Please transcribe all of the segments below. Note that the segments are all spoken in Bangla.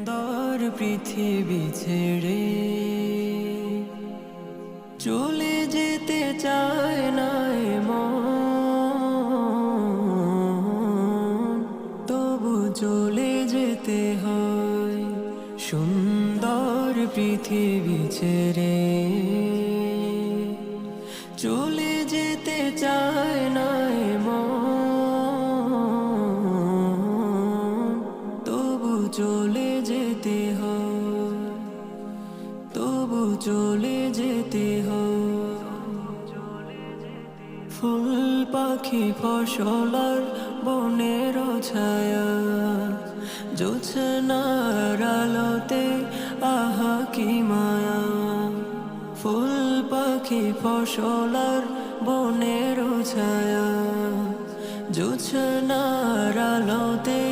সুন্দর পৃথিবী ছেড়ে চলে যেতে চায় না তবু চলে যেতে হয় সুন্দর পৃথিবী ছেড়ে। চলে যেতে চায় না তবু চলে চলে যেতে হয়। ফুল পাখি ফসলার বনের ছায়া, জোছনার আলোতে আহা কি মায়া। ফুল পাখি ফসলার বনের ছায়া, জোছনার আলোতে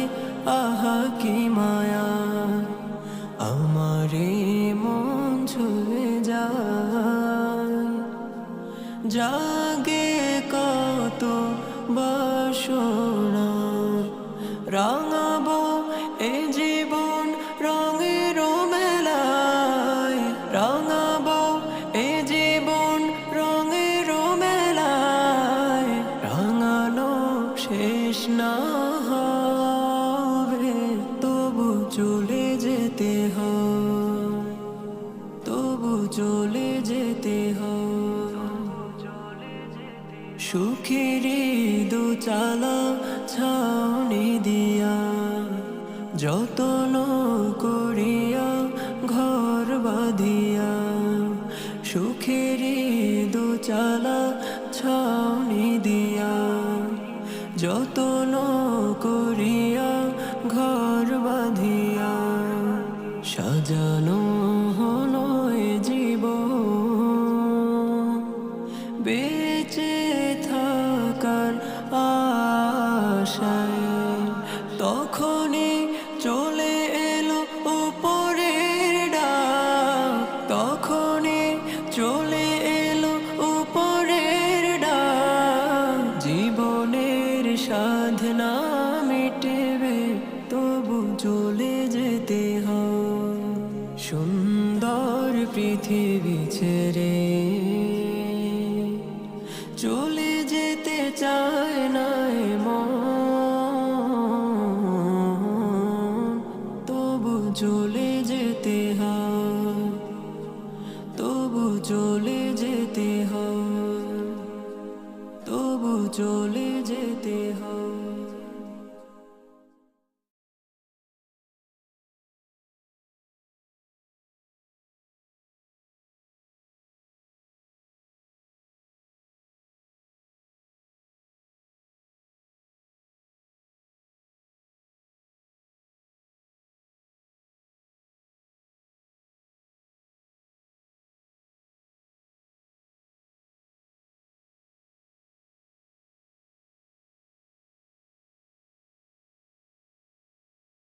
আহা কি মায়া। জাগে কত বাসনা। রাঙাবো এ জীবন রঙের মেলায়। রাঙাবো এ জীবন রঙের মেলায়। রাঙানো শেষ না সুখেরই দু চালা ছাউনি দিয়া, যতন করিয়া ঘর বাঁধিয়া সুখেরই দু চালা ছাউনি দিয়া, যতন করিয়া ঘর বাঁধিয়া, সাজানো হলো এ জীবন। আশায় তখনই চলে এলো উপরের ডাক। তখনই চলে এলো উপরের ডাক। জীবনের সাধনা মিটেবে, তবু চলে যেতে হয়। সুন্দর পৃথিবী ছেড়ে চলে যেতে হয় তবু চলে যেতে হয় তবু চলে